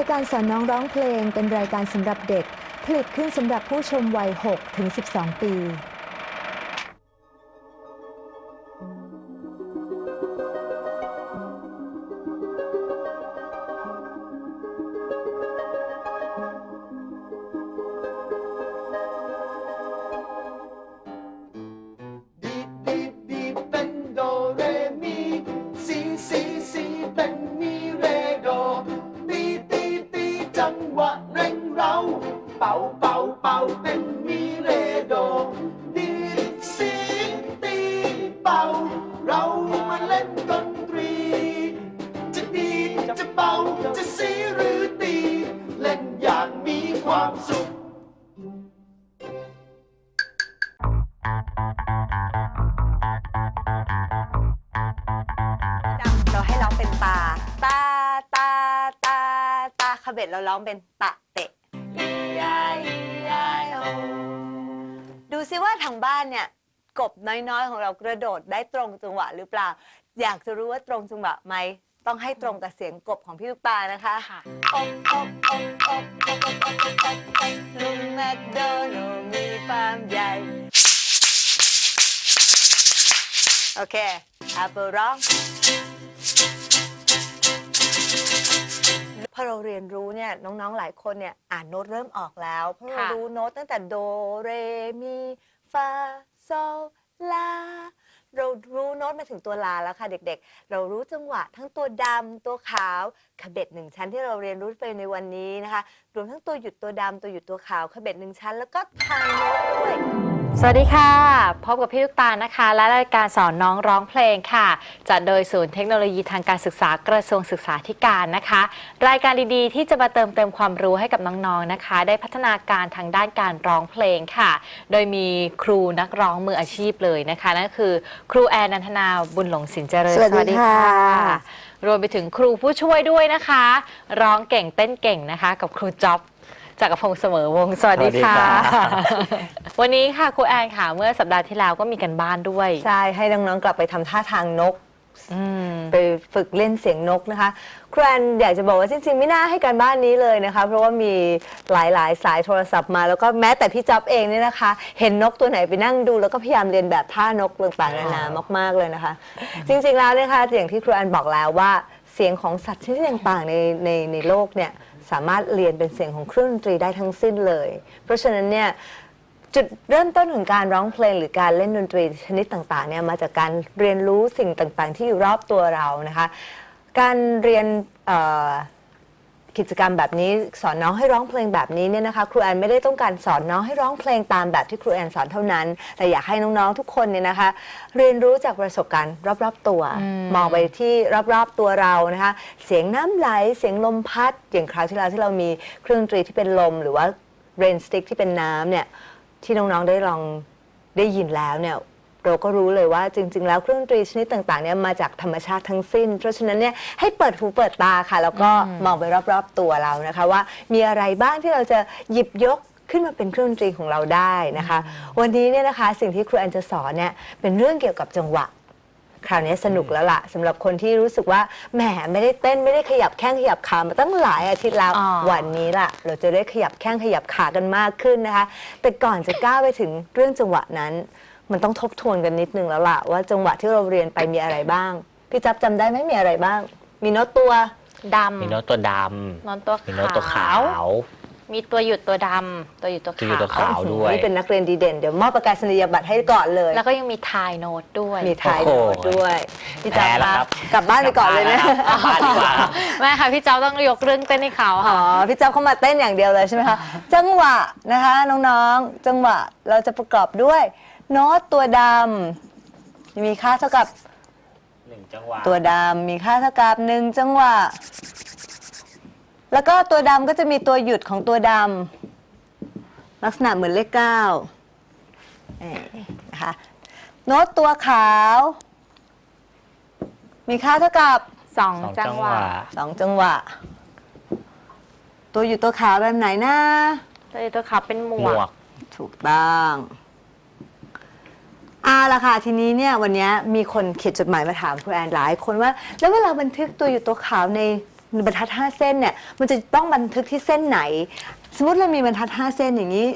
ายการสอนน้องร้องเพลงเป็นรายการสำหรับเด็ก ผลิตขึ้นสำหรับผู้ชมวัย 6 ถึง 12 ปี จะเป่าจะซีหรือตี เล่นอย่างมีความสุข ดำเราให้ร้องเป็นตา ตา ตา ตา ตาขบเบ็ดเราร้องเป็นตะเตะยายยายโอดูซิว่าทางบ้านเนี่ย กบน้อยๆ ของเรากระโดดได้ตรงจังหวะหรือเปล่า อยากจะรู้ว่าตรงจังหวะไหม ต้องให้ตรงกับเสียงกบของพี่ลูกตานะคะอบอบอบอบอบอบอบอบอบอบลุงแมคโดนัลด์มีฟาร์มใหญ่ โอเค Apple ร้อง พอเราเรียนรู้เนี่ยน้องๆหลายคนเนี่ยอ่านโน้ตเริ่มออกแล้ว เพราะเราค่ะรู้โน้ตตั้งแต่โดเรมีฟาโซลา เรารู้โน้ตมาถึงตัวลาแล้วค่ะเด็กๆ เรารู้จังหวะทั้งตัวดำตัวขาวขบเบ็ดหนึ่งชั้นที่เราเรียนรู้ไปในวันนี้นะคะ รวมทั้งตัวหยุดตัวดำตัวหยุดตัวขาวขบเบ็ดหนึ่งชั้น แล้วก็ทางโน้ตด้วย สวัสดีค่ะ พบกับพี่ลูกตาลนะคะ และรายการสอนน้องร้องเพลงค่ะ จัดโดยศูนย์เทคโนโลยีทางการศึกษากระทรวงศึกษาธิการนะคะ รายการดีๆ ที่จะมาเติมเต็มความรู้ให้กับน้องๆนะคะ ได้พัฒนาการทางด้านการร้องเพลงค่ะ โดยมีครูนักร้องมืออาชีพเลยนะคะนั่นก็คือ ครูแอนนันทนาบุญหลงสินเจริญสวัสดีค่ะรวมไปถึงครูผู้ช่วยด้วยนะคะ ร้องเก่งเต้นเก่งนะคะ กับครูจ๊อบ จากรพงษ์เสมอวงศ์สวัสดีค่ะ สวัสดีครับ วันนี้ค่ะครูแอนค่ะ เมื่อสัปดาห์ที่แล้วก็มีกันบ้านด้วยใช่ ให้น้องๆกลับไปทำท่าทางนก อืม ไปฝึกเล่นเสียงนกนะคะครูแอนอยากจะบอกว่าจริงๆไม่น่าให้การบ้านนี้เลยนะคะ เพราะว่ามีหลายๆ สายโทรศัพท์มาแล้วก็แม้แต่พี่จ๊อบเองเนี่ยนะคะ เห็นนกตัวไหนไปนั่งดู แล้วก็พยายามเรียนแบบท่านกต่างๆนานามาก ๆเลยนะคะ จริงๆแล้วเนี่ยค่ะอย่างที่ครูแอนบอกแล้วว่าเสียงของสัตว์ชนิดต่างๆในในในโลกเนี่ย สามารถเรียนเป็นเสียงของเครื่องดนตรีได้ทั้งสิ้นเลย เพราะฉะนั้นเนี่ยจุดเริ่มต้นของการร้องเพลงหรือการเล่นดนตรีชนิดต่างๆเนี่ยมาจากการเรียนรู้สิ่งต่างๆ ที่อยู่รอบตัวเรานะคะ การเรียน กิจกรรมแบบนี้สอนน้องให้ร้องเพลงแบบนี้เนี่ยนะคะครูแอนไม่ได้ต้องการสอนน้องให้ร้องเพลงตามแบบที่ครูแอนสอนเท่านั้น แต่อยากให้น้องๆทุกคนเนี่ยนะคะ เรียนรู้จากประสบการณ์รอบๆตัวอืมมองไปที่รอบๆตัวเรานะคะ เสียงน้ำไหลเสียงลมพัด อย่างคราวที่แล้วที่เรามีเครื่องดนตรีที่เป็นลม หรือว่าเรนสติ๊กที่เป็นน้ำเนี่ยที่น้องๆได้ลองได้ยินแล้วเนี่ย เราก็รู้เลยว่าจริง ๆ แล้วเครื่องดนตรีชนิดต่างๆเนี่ยมาจากธรรมชาติทั้งสิ้น เพราะฉะนั้นเนี่ยให้เปิดหูเปิดตาค่ะ แล้วก็มองไปรอบๆตัวเรานะคะ ว่ามีอะไรบ้างที่เราจะหยิบยกขึ้นมาเป็นเครื่องดนตรีของเราได้นะคะ วันนี้เนี่ยนะคะสิ่งที่ครูแอนจะสอนเนี่ยเป็นเรื่องเกี่ยวกับจังหวะ คราวนี้สนุกแล้วล่ะสำหรับคนที่รู้สึกว่าแหมไม่ได้เต้นไม่ได้ขยับแข้งขยับขามาตั้งหลายอาทิตย์แล้วอ๋อ วันนี้ล่ะ เราจะได้ขยับแข้งขยับขากันมากขึ้นนะคะ แต่ก่อนจะก้าวไปถึงเรื่องจังหวะนั้น มันต้องทบทวนกันนิดนึงแล้วล่ะว่าจังหวะที่เราเรียนไปมีอะไรบ้าง พี่จับจำได้ไหมมีอะไรบ้าง มีโน้ตตัวดำมีโน้ตตัวดโน้ตตัวำมีโน้ตตัวขาวมีตัวหยุดตัวดำตัวหยุดตัวตัวหยุดตัวขาขาววด้วย นี่เป็นนักเรียนดีเด่น เดี๋ยวมอบประกาศนียบัตรให้ก่อนเลย แล้วก็ยังมีทายโน้ตด้วย มีท้ายโน้ตด้วยพี่จับแพ้แล้วคะครับ กลับบ้านไปก่อนเลยนะ กลับบ้านดีกว่าครับ ไม่ค่ะ พี่เจ้าต้องยกเรื่องเต้นให้เขาอ๋อค่ะพี่เจ้าเข้ามาเต้นอย่างเดียวเลยใช่ไหมคะ จังหวะนะคะน้องๆ จังหวะเราจะประกอบด้วย โน้ตตัวดำมีค่าเท่ากับหนึ่งจังหวะตัวดำมีค่าเท่ากับหนึ่งจังหวะ แล้วก็ตัวดำก็จะมีตัวหยุดของตัวดำลักษณะเหมือนเลขเก้าเอ่อนะคะโน้ตตัวขาว มีค่าเท่ากับสองสองจัจังงหหวะวะสองจังหวะ ตัวหยุดตัวขาวแบบไหนนะ ตัวหยุดตัวขาวเป็นหมหมววกกถูกต้อง เอาละค่ะทีนี้เนี่ยวันนี้มีคนเขียนจดหมายมาถามครูแอนหลายคนว่า แล้วเวลาบันทึกตัวอยู่ตัวขาวในบรรทัดห้าเส้นเนี่ย มันจะต้องบันทึกที่เส้นไหน สมมติเรามีบรรทัดห้าเส้นอย่างนี้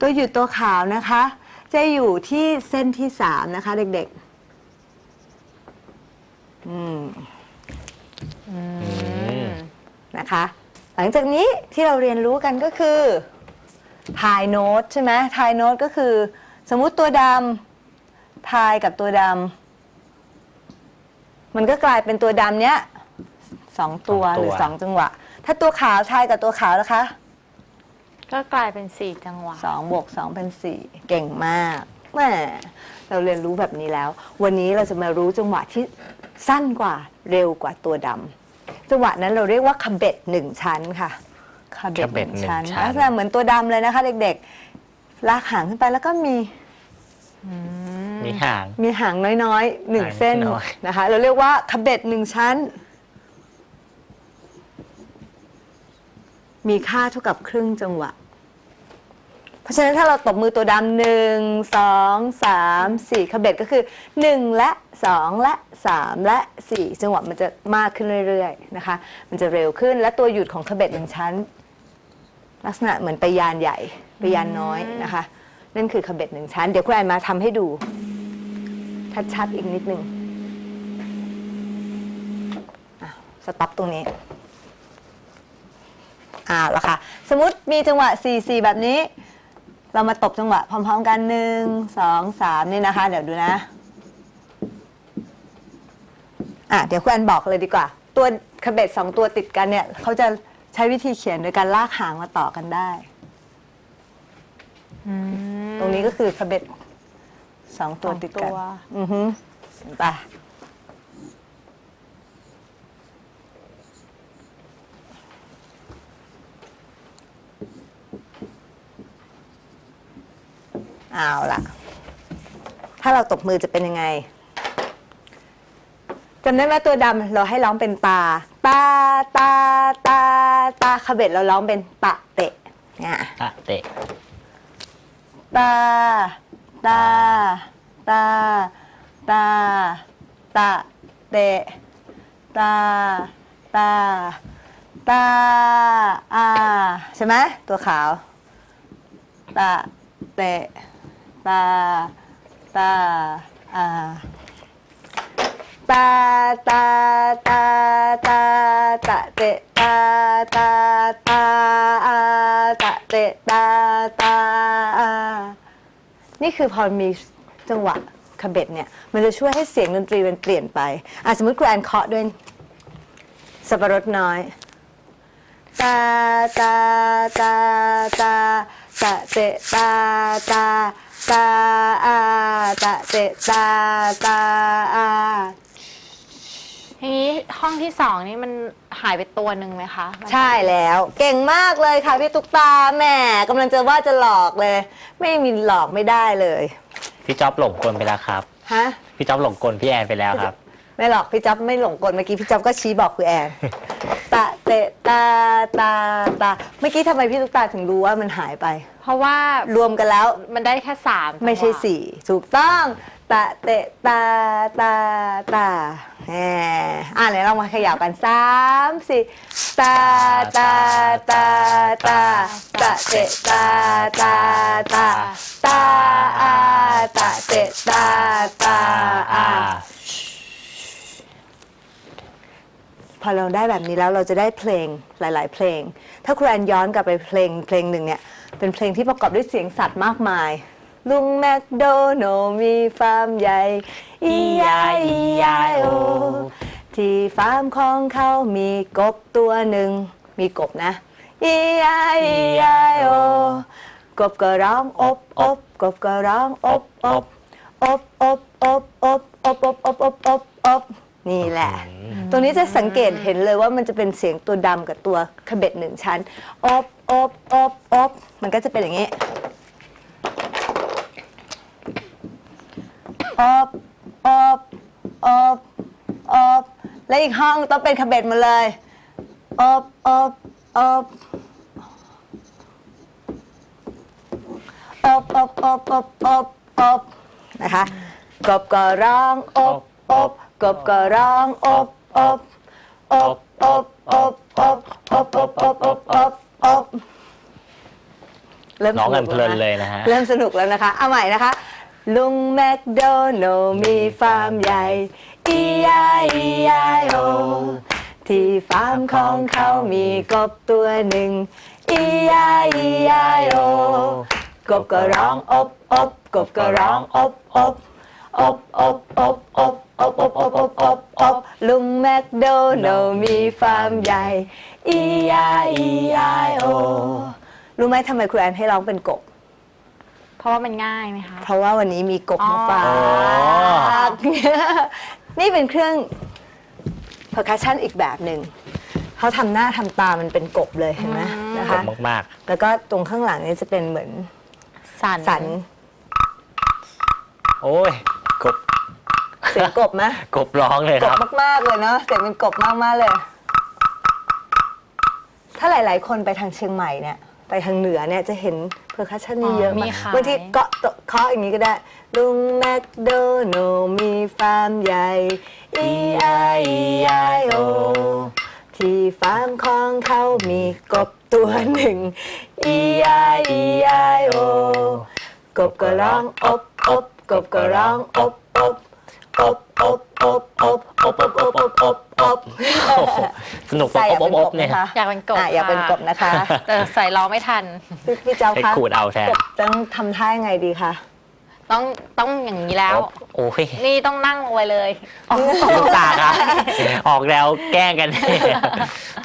ตัวหยุดตัวขาวนะคะ จะอยู่ที่เส้นที่สามนะคะ เด็กๆอืมนะคะ หลังจากนี้ที่เราเรียนรู้กันก็คือ ทายโน้ตใช่ไหมทายโน้ตก็คือสมมุติตัวดำทายกับตัวดำมันก็กลายเป็นตัวดำเนี้ยสองตัวสองตัว หรือสองจังหวะ ถ้าตัวขาวทายกับตัวขาวนะคะ ก็กลายเป็น4จังหวะ สองบวกสองเป็นสี่เก่งมากแหมเราเรียนรู้แบบนี้แล้ว วันนี้เราจะมารู้จังหวะที่สั้นกว่าเร็วกว่าตัวดำจังหวะนั้นเราเรียกว่าคาเบ็ดหนึ่งชั้นค่ะ คาเบ็ดคาหเบ็ดนึ่งหนึ่งชั้นชั้น ลักษณะเหมือนตัวดำเลยนะคะ เด็กๆ ลากหางขึ้นไปแล้วก็มีมีหาง มีหางน้อยๆหนึ่งหางเส้นน้อย นะคะ เราเรียกว่าคาเบ็ดหนึ่งชั้น มีค่าเท่ากับครึ่งจังหวะเพ ราะฉะนั้นถ้าเราตบมือตัวดำหนึ่งสองสามสี่คาเบ็ดก็คือหนึ่งและสองและสามและสี่จังหวะมันจะมากขึ้นเรื่อยๆนะคะ มันจะเร็วขึ้นและตัวหยุดของคาเบ็ดหนึ่งชั้น ลักษณะเหมือนไปยานใหญ่ ไปยานน้อยนะคะ นั่นคือคาเบ็ดหนึ่งชั้น เดี๋ยวคุณแอนมาทำให้ดูชัดๆอีกนิดนึงอะสต็อปตรงนี้อ่าแล้วค่ะ สมมติมีจังหวะ 4 4 แบบนี้ เรามาตบจังหวะพร้อมๆกันหนึ่งสองสามนี่นะคะ เดี๋ยวดูนะอะเดี๋ยวคุณแอนบอกเลยดีกว่า ตัวคาเบ็ดสองตัวติดกันเนี่ยเขาจะใช้วิธีเขียนโดยการลากหางมาต่อกันได้ตรงนี้ก็คือคาเบ็ดสองตัวติดกันสองตัวอือฮึเห็นป เอาล่ะถ้าเราตบมือจะเป็นยังไงจำได้ไหมตัวดำเราให้ร้องเป็นตา ตาตาตาตาคาเบ็ดเราร้องเป็นตะเตะเนี่ยอะเตะ ตา ตา ตา ตาตาเตะ ตา ตา ตาอาใช่ไหมตัวขาวตาเตะ ตาตาอาตาตาตาตาตะเตะตาตาตาอาตะเตะตาตาอานี่คือพอมีจังหวะคาเบ็ดเนี่ย มันจะช่วยให้เสียงดนตรีมันเปลี่ยนไปอะสมมติครูแอนเคาะด้วยสับปะรดน้อยตาตาตาตาตะเตะตาตา ตาอาตะเตะตาตาอาทีนี้ห้องที่สองนี่มันหายไปตัวหนึ่งไหมคะใช่แล้ว เก่งมากเลยค่ะพี่ตุ๊กตาแหม่กำลังจะว่าจะหลอกเลย ไม่มีหลอกไม่ได้เลยพี่จ๊อบหลงกลไปแล้วครับ ฮะ พี่จ๊อบหลงกลพี่แอนไปแล้วครับ ไม่หรอกพี่จ๊อบไม่หลงกลเมื่อกี้พี่จ๊อบก็ชี้บอกคือแอนตะเตะตาตาตาเมื่อกี้ทำไมพี่ตุ๊กตาถึงรู้ว่ามันหายไปเพ ราะว่ารวมกันแล้ว มันได้แค่สามจังหวะไม่ใช่สี่ถูกต้องตะเตะตาตาตาแหมอะไหนลองมาเขย่ากันสามสี่ตาตาตาตาตะเตะตาตาตาตาอาตะเตะตาตาอาพอเราได้แบบนี้แล้วเราจะได้เพลงหลาย ๆ เพลง ถ้าครูแอนย้อนกลับไปเพลงเพลงหนึ่งเนี่ย เป็นเพลงที่ประกอบด้วยเสียงสัตว์มากมาย ลุงแมคโดนัลด์มีฟาร์มใหญ่ E-I-E-I-O ที่ฟาร์มของเขามีกบตัวหนึ่ง มีกบนะ E-I-E-I-O กบก็ร้องอบอบกบก็ร้องอบอบอบอบอบอบอบอบอบอบอบอบ นี่แหละ ตรงนี้จะสังเกตเห็นเลยว่ามันจะเป็นเสียงตัวดำกับตัวขบเบ็ดหนึ่งชั้นอบอบอบอบมันก็จะเป็นอย่างนี้อบอบอบอบและอีกห้องต้องเป็นขบเบ็ดหมาเลยอบอบอบอบอบอบอบอบอบนะคะกบก็ร้องอบอบ กบก็ร้องอบอบอบอบอบอบอบอบอบอบอบอบเริ่มน้องกันสเพลินแวะเลยนะฮะ เริ่มสนุกแล้วนะคะเอาใหม่นะคะ ลุงแมคโดนัลมีฟาร์มใหญ่ E-I-E-I-O ที่ฟาร์มของเขามีกบตัวหนึ่ง E-I-E-I-O กบก็ร้องอบอบกบก็ร้องอบอบ อบอบอบอบอบอบอบอบอบอบลุงแมคโดนัลมีฟาร์มใหญ่ E-I-E-I-O รู้ไหมทำไมครูแอนให้ร้องเป็นกบ เพราะว่ามันง่ายไหมคะ เพราะว่าวันนี้มีกบมาฝาอ๋กนี่เป็นเครื่อง percussion อีกแบบหนึ่ง เขาทำหน้าทำตามันเป็นกบเลยเห็นไหมนะคะบมากแล้วก็ตรงข้างหลังนี่จะเป็นเหมือนสัน สัน ๆ โอ้ย กบเสียงกบไหมกบร้องเลยกครับบ มากๆเลยเนาะเสียงเป็นกบมากๆเลย ถ้าหลาย ๆ คนไปทางเชียงใหม่เนี่ย ไปทางเหนือเนี่ยจะเห็นเพอร์คัชชันนี้เยอะมีมากขาย บางทีเกาะเคาะอย่างนี้ก็ได้ ลุงแมคโดนัลมีฟาร์มใหญ่ E-I-E-I-O ที่ฟาร์มของเขามีกบตัวหนึ่ง E-I-E-I-O กบก็ร้องอบอบ กบก็ร้องอบอบอบอบอบอบอบอบอบอบอบอบโอ้โหสนุกใส่อบอบอบเนี่ยอยากเป็นกบอะอยากเป็นค่ะกบนะคะแต่ใส่ร้องไม่ทัน พี่พี่เจ้าให้คะขูดเอาแทนกบต้องทำท่ายังไงดีคะต้องต้องอย่างนี้แล้วอบโอ้ยนี่ต้องนั่งลงไปเลย ลูกตาครับออกแล้วแกล้งกัน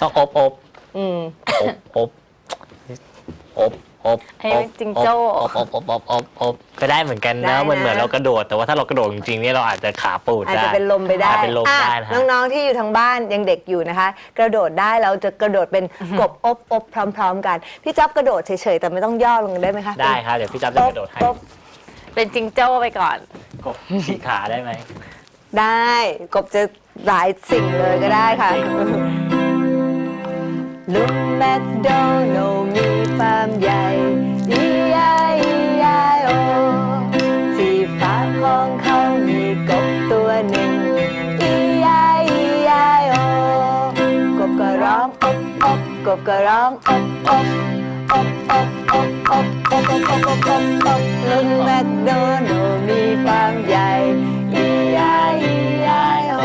ต้องอบอบอืมอบอบอบ อบให้เป็นจิงโจ้ อบอบอบอบอบอบก็ได้เหมือนกันนะ มันเหมือนเรากระโดด แต่ว่าถ้าเรากระโดดจริงๆเนี่ยเราอาจจะขาปูดอาจได้ จะเป็นลมไปได้อาจเป็นลมอะได้นะฮะ น้องๆ ที่อยู่ทางบ้านยังเด็กอยู่นะคะ กระโดดได้เราจะกระโดดเป็นกบอบอบพร้อม ๆ กัน พี่จ๊อบกระโดดเฉยๆ แต่ไม่ต้องย่อลงได้ไหมคะได้ครับเดี๋ยวพี่จับจะกระโดดให้อบอบเป็นจิงโจ้ไปก่อน กบฉีกขาได้ไหมได้กบจะหลายสิ่งเลยก็ได้ค่ะ ลุงแมคโดนัลมี ฟามใหญ่ E-I-E-I-O ที่ฟาร์มของเขามีกบตัวหนึ่ง E-I-E-I-O กบก็ร้องอบอบกบก็ร้องอบอบอบอบอบอบอบอบอบอบอบอบลุงแมคโดนัลมีฟาร์มใหญ่ E-I-E-I-O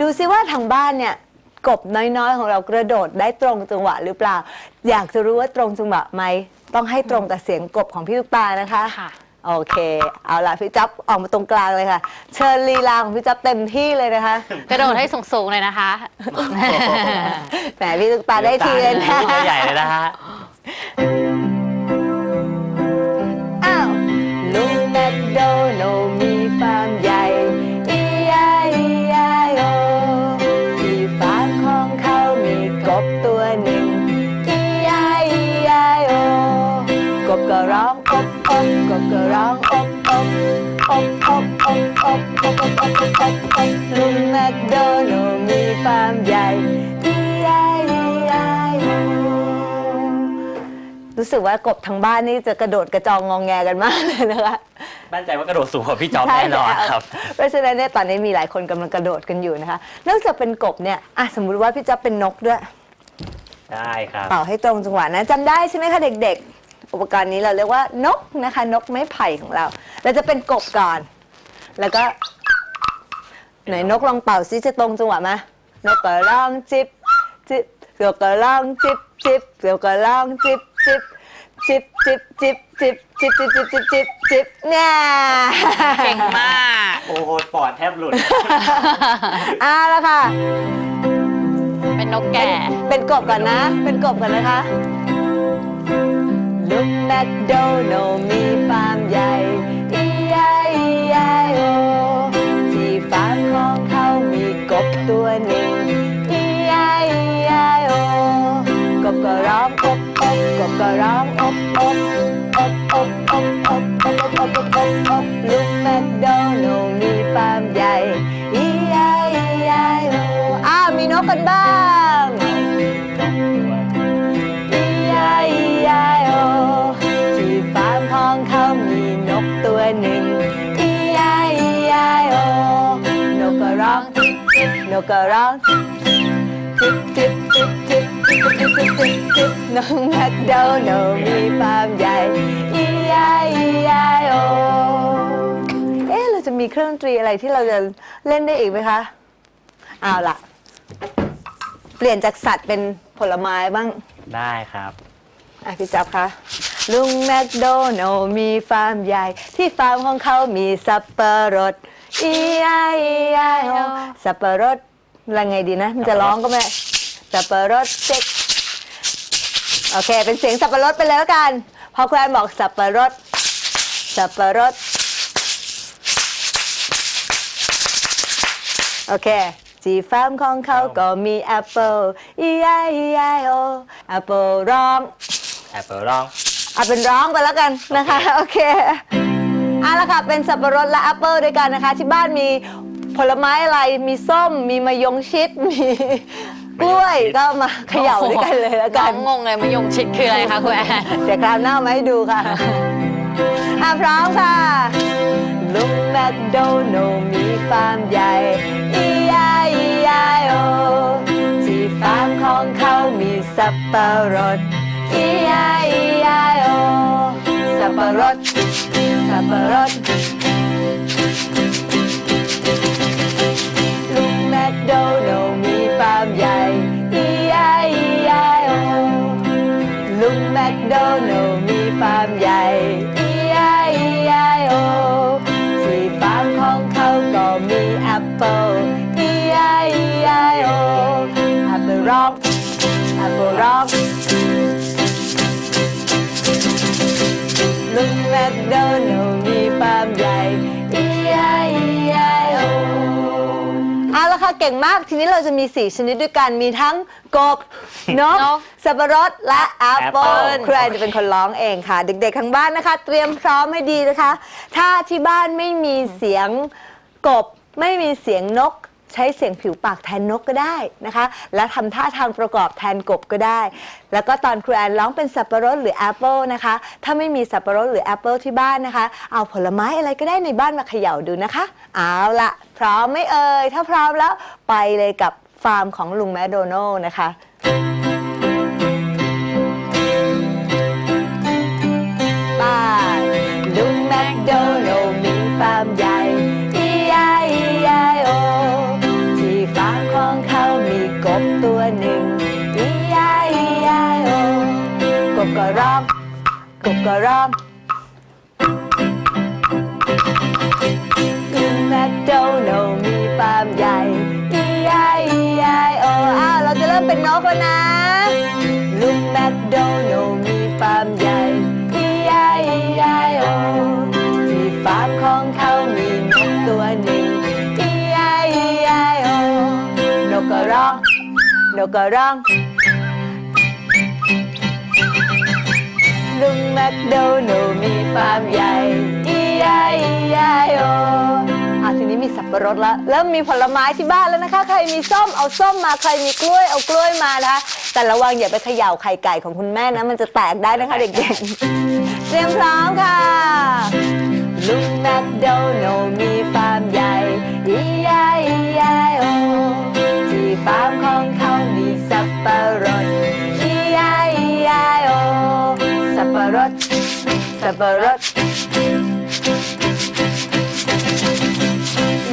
ดูซิว่าทางบ้านเนี่ย กบน้อยๆ ของเรากระโดดได้ตรงจังหวะหรือเปล่า อยากจะรู้ว่าตรงจังหวะไหม ต้องให้ตรงกับเสียงกบของพี่ลูกตานะคะ ค่ะ โอเค เอาล่ะพี่จับออกมาตรงกลางเลยค่ะ เชิญลีลาของพี่จับเต็มที่เลยนะคะ กระโดดให้สูงๆเลยนะคะ แหมพี่ลูกตาได้ทีเลยนะ ลูกใหญ่เลยนะฮะ กบก็ร้องอบอบอบอบอบอบอบอบอบอบอบอบลุงแมคโดนัลมีฟาร์มใหญ่ E-I-E-I-O รู้สึกว่ากบทางบ้านนี่จะกระโดดกระจองงองแงกันมากเลยนะคะมั่นใจว่ากระโดดสูงกว่าพี่จอมแน่นอนครับเพราะฉะนั้นเนี่ยตอนนี้มีหลายคนกำลังกระโดดกันอยู่นะคะนอกจากเป็นกบเนี่ยอะสมมุติว่าพี่จ๊อบเป็นนกด้วย ได้ครับ เป่าให้ตรงจังหวะนะจำได้ใช่ไหมคะเด็กๆ อุปกรณ์นี้เราเรียกว่านกนะคะ นกไม้ไผ่ของเรา เราจะเป็นกบก่อน แล้วก็ไหนนกลองเป่าซิจะตรงจังหวะไหมนกก็ร้องจิบจิบเสือก็ร้องจิบจิบเสือก็ร้องจิบจิบจิบจิบจิบจิบจิบจิบจิบจิบจิบจิบเนี่ยเก่งมาก โอ้โหปอดแทบหลุด เอาละค่ะ เป็นนกแก่ เป็นกบก่อนนะ เป็นกบก่อนนะคะ ลุงแมคโดนัลมีฟาร์มใหญ่ E-I-E-I-O ที่ฟาร์มของเขามีกบตัวหนึ่ง E-I-E-I-O กบก็ร้องอบอบกบก็ร้องอบอบอบอบอบอบอบอบอบอบอบอบลุงแมคโดนัลมีฟาร์มใหญ่ E-I-E-I-O อ้ามีนกกันบ้าง นกกระร้องจิบจิบจิบจิบจิบจิบจิบจิบจิบน้องแมคโดนัลด์มีฟาร์มใหญ่ E-I-E-I-O เอ๊ะเราจะมีเครื่องดนตรีอะไรที่เราจะเล่นได้อีกไหมคะเอาล่ะ เปลี่ยนจากสัตว์เป็นผลไม้บ้างได้ครับ อะพี่จับคะลุงแมคโดนัลด์มีฟาร์มใหญ่ ที่ฟาร์มของเขามีสับปะรด E I E I O สับปะรดอะไรไงดีนะ มันจะร้องก็ไม่ได้สับปะรดเจ๊กโอเค เป็นเสียงสับปะรดไปเลยแล้วกัน พอแควนบอกสับปะรด สับปะรด โอเคที่ฟาร์มของเขาก็มีแอปเปิล E I E I O แอปเปิลร้องแอปเปิลร้องเอาเป็นร้องไปแล้วกันนะคะ โอเค เอาละค่ะ เป็นสับปะรดและแอปเปิลด้วยกันนะคะ ที่บ้านมีผลไม้อะไร มีส้ม มีมะยงชิด มีกล้วยก็มาเขย่าด้วยกันเลยแล้วกันน้องงงเลยมายงชิดคืออะไรคะคุณแอนเดี๋ยวคราวหน้ามาให้ดูค่ะอะ พร้อมค่ะ ลุงแมคโดนัลด์มีฟาร์มใหญ่ E-I-E-I-O ที่ฟาร์มของเขามีสับปะรด E-I-E-I-O สับปะรด สับปะรดลุงแมคโดนัลมีฟาร์มใหญ่ E-I-E-I-O ลุงแมคโดนัลมีฟาร์มใหญ่ E-I-E-I-O ที่ฟาร์มของเขาก็มีแอปเปิล E-I-E-I-O แอปเปิลร้องแอปเปิลร้อง แมคโดนัลด์มีฟาร์มใหญ่ E-I-E-I-O เอาละค่ะเก่งมาก ทีนี้เราจะมี 4 ชนิดด้วยกัน มีทั้งกบ นก นก สับปะรด และแอปเปิล Apple ใครจะเป็นคนร้องเองค่ะ เด็กๆทั้งบ้านนะคะ เตรียมพร้อมให้ดีนะคะ ถ้าที่บ้านไม่มีเสียงกบ ไม่มีเสียงนก ใช้เสียงผิวปากแทนนกก็ได้นะคะ และทำท่าทางประกอบแทนกบก็ได้ แล้วก็ตอนครูแอนร้องเป็นสับปะรดหรือแอปเปิลนะคะ ถ้าไม่มีสับปะรดหรือแอปเปิลที่บ้านนะคะ เอาผลไม้อะไรก็ได้ในบ้านมาเขย่าดูนะคะ เอาละพร้อมไหม่เอ่ย ถ้าพร้อมแล้วไปเลยกับฟาร์มของลุงแมโดนัลนะคะ ก็ร้องลุงแมคโดนัลมีฟาร์มใหญ่ E-I-E-I-O อ้าวเราจะเริ่มเป็นนกแล้วนะลุงแมคโดนัลมีฟาร์มใหญ่ E-I-E-I-O ที่ฟาร์มของเขามีนกตัวหนึ่ง E-I-E-I-O นกก็ร้องนกก็ร้อง ลุงแมคโดนัลมีฟาร์มใหญ่ E-I-E-I-O อะทีนี้มีสับปะรดแล้วเริ่มมีผลไม้ที่บ้านแล้วนะคะ ใครมีส้มเอาส้มมาใครมีกล้วยเอากล้วยมานะคะ แต่ระวังอย่าไปเขย่าไข่ไก่ของคุณแม่นะมันจะแตกได้นะคะเด็กๆ เตรียมพร้อมค่ะลุงแมคโดนัลมีฟาร์มใหญ่ E-I-E-I-O ที่ฟาร์ม สับปะรด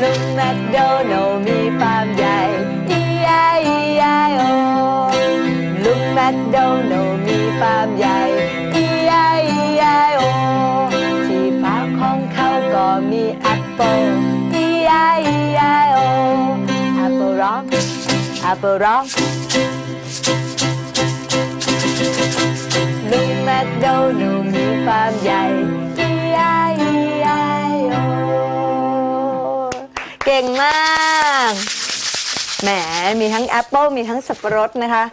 ลุงแมคโดนัลมีฟาร์มใหญ่ E-I-E-I-O ลุงแมคโดนัลมีฟาร์มใหญ่ E-I-E-I-O ที่ฟาร์มของเขาก็มีแอปเปิล E-I-E-I-O แอปเปิลร้องแอปเปิลร้องลุงแมคโดนัลมี ฟาร์มใหญ่ E-I-E-I-O เก่งมาก แหม มีทั้งแอปเปิลมีทั้งสับปะรดนะคะ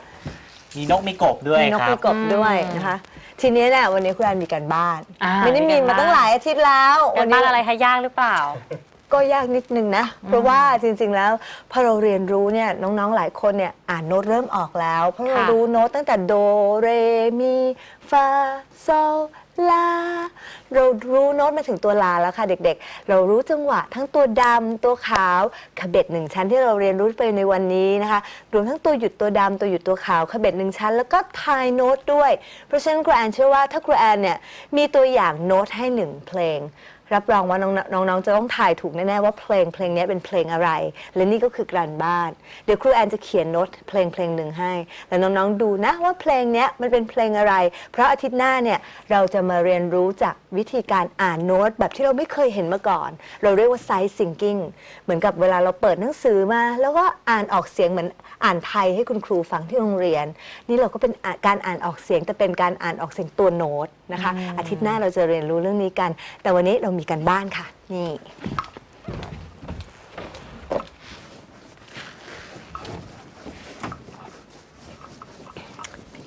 มีนกมีกบด้วยมีนกครัมีบกบด้วยนะคะ ทีนี้เนี่ยวันนี้คุณแอนมีการบ้าน อ่าไม่ได้มีมีการมาตั้งบ้านหลายอาทิตย์แล้วกันบ้านอะไรคะยากหรือเปล่า ก็ยากนิดนึงนะ เพราะว่าจริงๆ แล้วพอเราเรียนรู้เนี่ยน้องๆ หลายคนเนี่ยอ่านโน้ตเริ่มออกแล้ว เพราะเราค่ะ รู้โน้ตตั้งแต่โดเรมีฟาโซ ลา เรารู้โน้ตมาถึงตัวลาแล้วค่ะเด็กๆ เรารู้จังหวะทั้งตัวดำตัวขาวขบเบ็ดหนึ่งชั้นที่เราเรียนรู้ไปในวันนี้นะคะรวมทั้งตัวหยุดตัวดำตัวหยุดตัวขาวขบเบ็ดหนึ่งชั้น แล้วก็ทายโน้ตด้วย เพราะฉะนั้นครูแอนเชื่อว่าถ้าครูแอนเนี่ยมีตัวอย่างโน้ตให้หนึ่งเพลง รับรองว่าน้องๆน้องๆจะต้องทายถูกแน่ๆว่าเพลงเพลงนี้เป็นเพลงอะไร และนี่ก็คือการบ้าน เดี๋ยวครูแอนจะเขียนโน้ตเพลงเพลงหนึ่งให้ แล้วน้องๆดูนะว่าเพลงเนี้ยมันเป็นเพลงอะไร เพราะอาทิตย์หน้าเนี่ยเราจะมาเรียนรู้จากวิธีการอ่านโน้ตแบบที่เราไม่เคยเห็นมาก่อน เราเรียกว่าไซส์ซิงกิ้งเหมือนกับเวลาเราเปิดหนังสือมา แล้วก็อ่านออกเสียงเหมือนอ่านไทยให้คุณครูฟังที่โรงเรียน นี่เราก็เป็นอะการอ่านออกเสียงแต่เป็นการอ่านออกเสียงตัวโน้ตนะคะ อาทิตย์หน้าเราจะเรียนรู้เรื่องนี้กัน แต่วันนี้เรามีกันบ้านค่ะ นี่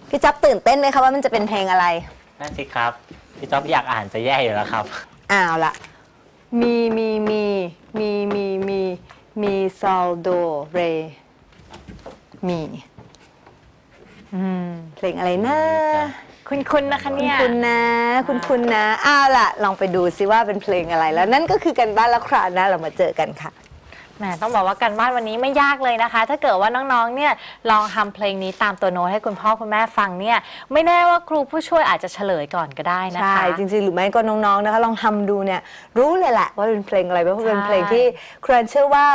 พี่จ๊อบตื่นเต้นไหมคะว่ามันจะเป็นเพลงอะไร นั่นสิครับ พี่จ๊อบอยากอ่านจะแย่อยู่แล้วครับ อ้าวละมีมีมีมีมีมีมีซอลโดเรมีอืมเพลงอะไรนะ คุณคุณนะคะคุณเนี่ยคุณนะ คุณคุณนะอ้าวละลองไปดูซิว่าเป็นเพลงอะไรแล้วนั่นก็คือกันบ้านแล้วคราวหน้าเรามาเจอกันค่ะ แหมต้องบอกว่าการบ้านวันนี้ไม่ยากเลยนะคะ ถ้าเกิดว่าน้องๆเนี่ยลองทำเพลงนี้ตามตัวโน้ตให้คุณพ่อคุณแม่ฟังเนี่ย ไม่แน่ว่าครูผู้ช่วยอาจจะเฉลยก่อนก็ได้นะคะ ใช่ จริงๆ หรือไม่ก็น้องๆนะคะ ลองทำดูเนี่ย รู้เลยแหละว่าเป็นเพลงอะไรเพราะว่าเป็นใช่เพลงที่ครูแอนเชื่อว่า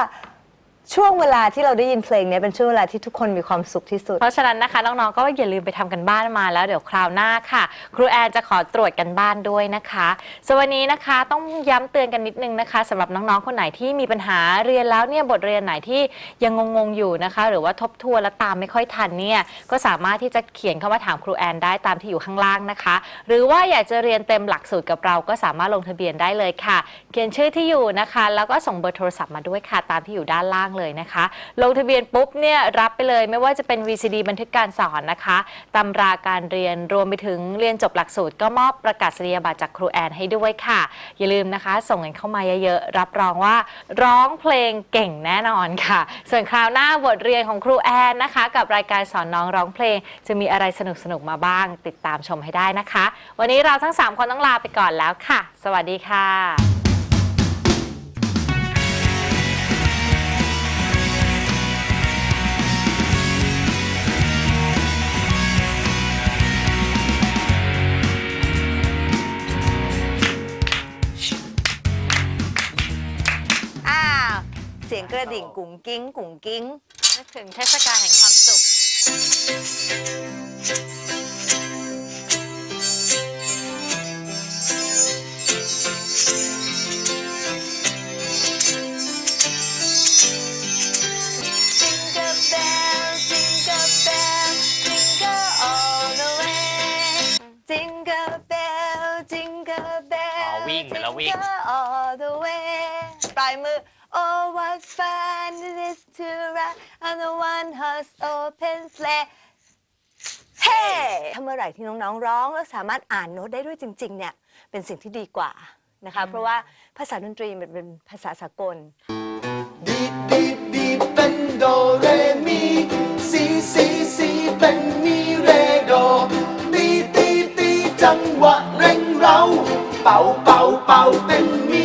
ช่วงเวลาที่เราได้ยินเพลงเนี้ยเป็นช่วงเวลาที่ทุกคนมีความสุขที่สุด เพราะฉะนั้นนะคะน้องๆก็อย่าลืมไปทำกันบ้านมาแล้วเดี๋ยวคราวหน้าค่ะ ครูแอนจะขอตรวจกันบ้านด้วยนะคะสวนวันนี้นะคะต้องย้ำเตือนกันนิดนึงนะคะสำหรับน้องๆคนไหนที่มีปัญหาเรียนแล้วเนี่ยบทเรียนไหนที่ยังงงๆอยู่นะคะ หรือว่าทบทวนและตามไม่ค่อยทันเนี่ยก็สามารถที่จะเขียนเข้ามาถามครูแอนได้ตามที่อยู่ข้างล่างนะคะ หรือว่าอยากจะเรียนเต็มหลักสูตรกับเราก็สามารถลงทะเบียนได้เลยค่ะ เขียนชื่อที่อยู่นะคะ แล้วก็ส่งเบอร์โทรศัพท์มาด้วยค่ะตามที่อยู่ด้านล่างเลยนะคะ ลงทะเบียนปุ๊บเนี่ยรับไปเลยไม่ว่าจะเป็น VCD บันทึกการสอนนะคะตำราการเรียนรวมไปถึงเรียนจบหลักสูตร ก็มอบประกาศนียบัตรจากครูแอนให้ด้วยค่ะ อย่าลืมนะคะ ส่งกันเข้ามาเยอะๆรับรองว่าร้องเพลงเก่งแน่นอนค่ะ ส่วนคราวหน้าบทเรียนของครูแอนนะคะ กับรายการสอนน้องร้องเพลง จะมีอะไรสนุกๆมาบ้าง ติดตามชมให้ได้นะคะ วันนี้เราทั้งสามคนต้องลาไปก่อนแล้วค่ะ สวัสดีค่ะ ระดิ่งกุ๋งกิ้งกุ๋งกิ้งนึกถึงเทศกาลแห่งความสุข Jingle bell, jingle bell, jingle all the way. Jingle bell, jingle อ๋ bell, อวิ่งเหมือนเราวิ่ง jingle all the way. ปลายมือ Oh what fun it is to ride on the one horse open sleigh เฮ้ถ้าเมื่อไหร่ที่น้องๆร้องแล้วสามารถอ่านโน้ตได้ด้วยจริง ๆ เนี่ย เป็นสิ่งที่ดีกว่านะคะ เพราะว่าภาษาดนตรีมันเป็นภาษาสากล ดีดีดีเป็นโดเรมีซีซีซีเป็นมีเรโดตีตีตีจังหวะเร่งเรา เป่าเป่าเป่าเป็นมี